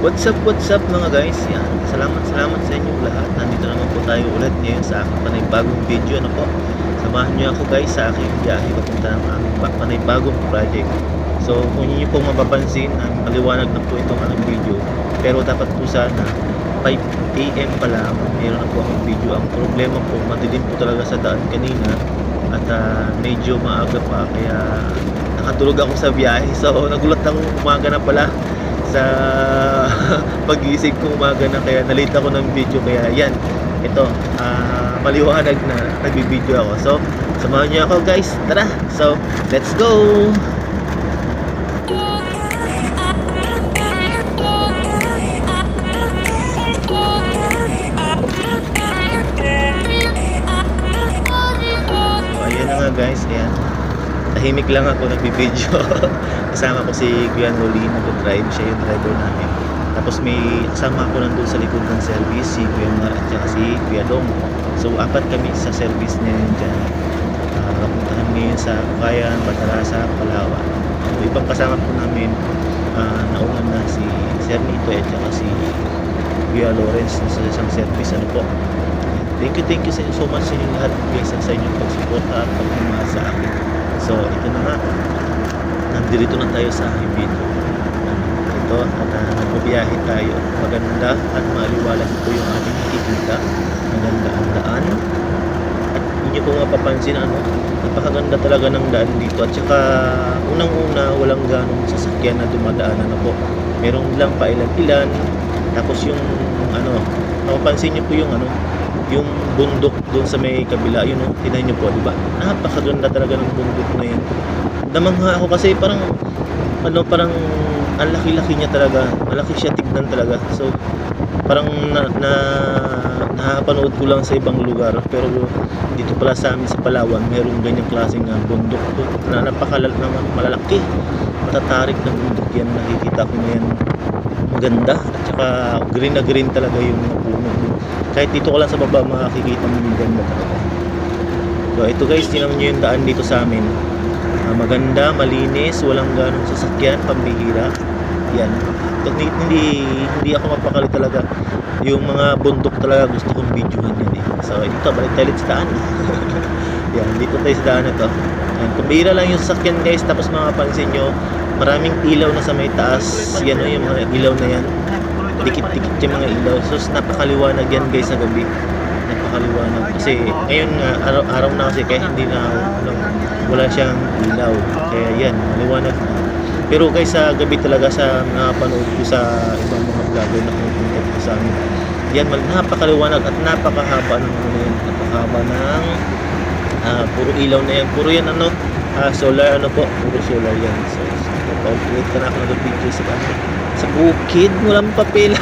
What's up, what's up mga guys? Yan. Salamat, salamat sa inyong lahat. Nandito naman po tayo ulit ngayon sa aking panibagong video. Ano po? Samahan niyo ako guys sa aking biyahe papunta ng aking pa- panibagong project. So kung inyo pong mapapansin, um, maliwanag na po itong aking video. Pero dapat po sana 5am pa lang meron na po akong video. Ang problema po, madilim po talaga sa daan kanina at ah, medyo maaga pa kaya nakatulog ako sa biyahe. So nagulat ako umaga na pala sa pag-iisip ko umaga na kaya nalate ako ng video kaya yan ito ah, maliwanag na nagbibideo ako. So samahan niyo ako guys. Tara! So let's go! So na guys. Ayan tahimik lang ako nagbibideo kasama ko si Kuya Noli nag-drive siya yung driver namin. Tapos may kasama ako nandun sa likod ng service si Kuya Mar at saka si Kuya Dong. So apat kami sa service niya yun dyan. Uh, napuntahan ngayon sa Bukayan, Batarasa, Palawan so ibang kasama po namin uh, nauna na si Sir Nito at saka si Kuya Lawrence sa isang service. Ano po? Thank you, thank you so much sa inyong lahat. Guys sa inyong pagsuporta at pagmamahal sa akin. So, ito na nga. Nandito na tayo sa video. Ito, uh, nagbabiyahe tayo. Maganda at maliwalas ito yung ating nakikita. Maganda ang daan. At hindi po mapapansin ano, napakaganda talaga ng daan dito. At saka, unang-una, walang ganong sasakyan na dumadaan na po. Meron lang pa ilan-ilan. Tapos yung, ano, mapapansin niyo po yung ano, yung bundok doon sa may kabila, yun oh, tingnan niyo po, di ba? Napakaganda talaga ng bundok na yan. Damangha ako kasi parang ano parang ang laki-laki niya talaga. Malaki siya tignan talaga. So parang na, na nakapanood ko lang sa ibang lugar pero dito pala sa amin sa Palawan mayroong ganyang klaseng uh, bundok to na napakalal naman malalaki matatarik na bundok yan nakikita ko na yan maganda at saka green na green talaga yung puno kahit dito ko lang sa baba makikita mo yung ganda talaga. So ito guys tingnan nyo yung daan dito sa amin. Ah, maganda, malinis, walang ganong sasakyan, pambihira. Yan. Hindi, hindi, hindi ako mapakali talaga. Yung mga bundok talaga gusto kong videohan yan eh. So dito balik tayo sa daan. Yan dito tayo sa daan na to. Yan, pambihira lang yung sasakyan guys. Tapos mapapansin nyo maraming ilaw na sa may taas. Yan o yung mga ilaw na yan dikit-dikit yung mga ilaw. So napakaliwanag yan guys sa gabi. Napakaliwanag. Kasi ngayon nga araw, araw na kasi kaya hindi na ano, wala siyang ilaw. Kaya yan maliwanag na. Pero guys sa gabi talaga sa napanood ko sa ibang mga vlogger na pumupunta dito sa amin yan napakaliwanag at napakahaba ng ano yan. Napakahaba ng ah, puro ilaw na yan. Puro yan ano? Ah, solar ano po? Puro solar yan. So, so paulit ka na ako nag-video sa ano sa bukid walang papel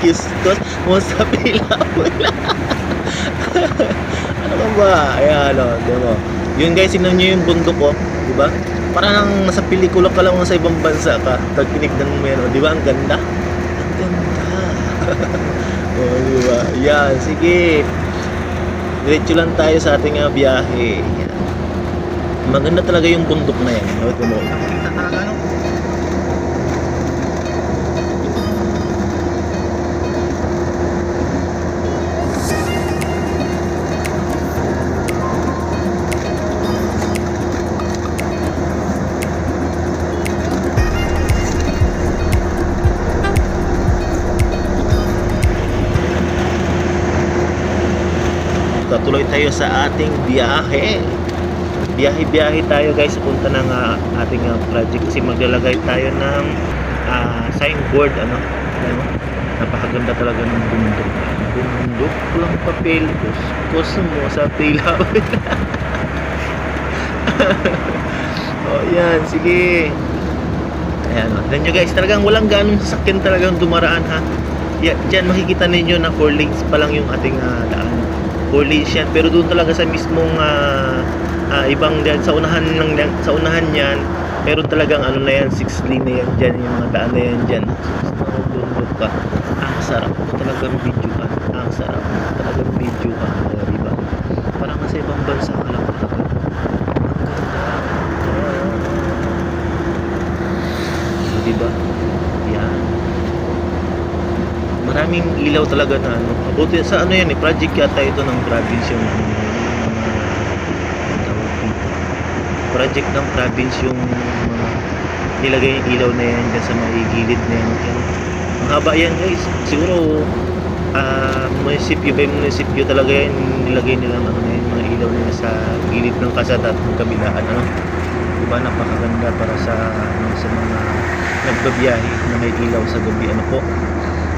Gistos mo sa pila wala. Ano ba? Ayan ano di mo. Yun guys tingnan nyo yung bundok ko di ba? Parang nasa pelikula ka lang sa ibang bansa ka pag tinignan mo yan oh, di ba? Ang ganda. Ang ganda. Oh, di ba? Yan sige. Diretso lang tayo sa ating uh, biyahe. Yan. maganda talaga yung bundok na yan. Oh, ito Tuloy tayo sa ating biyahe. Biyahe-biyahe tayo guys punta ng ah, ating ah, project kasi maglalagay tayo ng ah, signboard ano. ano. Napakaganda talaga ng bundok. Bundok lang papel. Kus mo sa tila. oh yan, sige. Ayan, oh. Tignan nyo guys, talagang walang ganong sasakyan talagang dumaraan ha. Yeah, dyan makikita ninyo na 4 lanes pa lang yung ating ah, daan. 4 lanes yan. Pero doon talaga sa mismong ah, ah, ibang dyan, sa unahan yan, sa unahan yan, meron talagang ano na yan, 6 lane na yan dyan, yung mga daan na yan dyan. Bundok ka. Ang sarap mo talagang video ka. Ang sarap talagang video ka. Oh, diba? Parang nasa ibang bansa ka lang talaga. Diba? Yan. Maraming ilaw talaga na ano. Buti sa ano yan eh, project yata ito ng province yung ano. Project ng province yung mga nilagay yung ilaw na yan dyan sa may gilid na yan. Ang haba yan guys. Siguro ah munisipyo yung munisipyo talaga yan nilagay nilang ano na yun, mga ilaw nila sa gilid ng kasada at ng kabilaan ano. Diba napakaganda para sa ano, sa mga nagbabiyahe na may ilaw sa gabi ano po.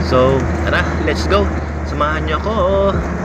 So, tara, let's go. Samahan niyo ako.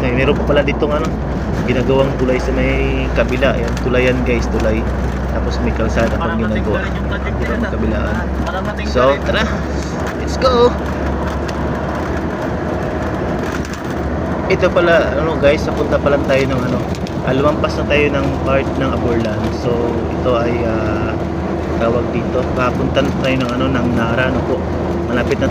May meron pa pala dito ano, ginagawang tulay sa may kabila. Ayan, tulayan guys, tulay. Tapos may kalsada pang ginagawa. Ang kabilaan. So, tara. Let's go. Ito pala, ano guys, napunta pa lang tayo ng ano, ah, lumampas na tayo ng part ng Aborlan. So, ito ay ah, tawag dito. Papunta na tayo ng ano, ng Nara, ano po. Malapit na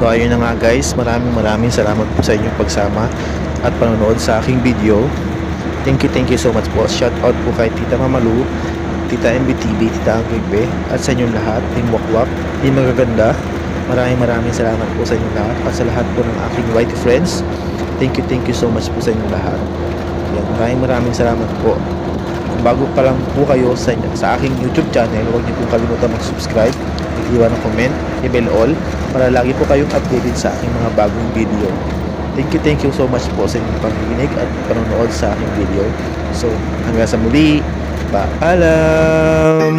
So ayun na nga guys, maraming maraming salamat po sa inyong pagsama at panonood sa aking video. Thank you, thank you so much po. Shout out po kay Tita Mamalu, Tita MBTV, Tita Angkigbe, at sa inyong lahat, Team Wakwak, Team Magaganda. Maraming maraming salamat po sa inyong lahat at sa lahat po ng aking white friends. Thank you, thank you so much po sa inyong lahat. Yan, maraming maraming salamat po. Kung bago pa lang po kayo sa, sa aking YouTube channel, huwag niyo pong kalimutan mag-subscribe, mag-iwan ng comment, i-bell all, para lagi po kayong updated sa aking mga bagong video. Thank you, thank you so much po sa inyong pakikinig at panonood sa aking video. So, hanggang sa muli, paalam!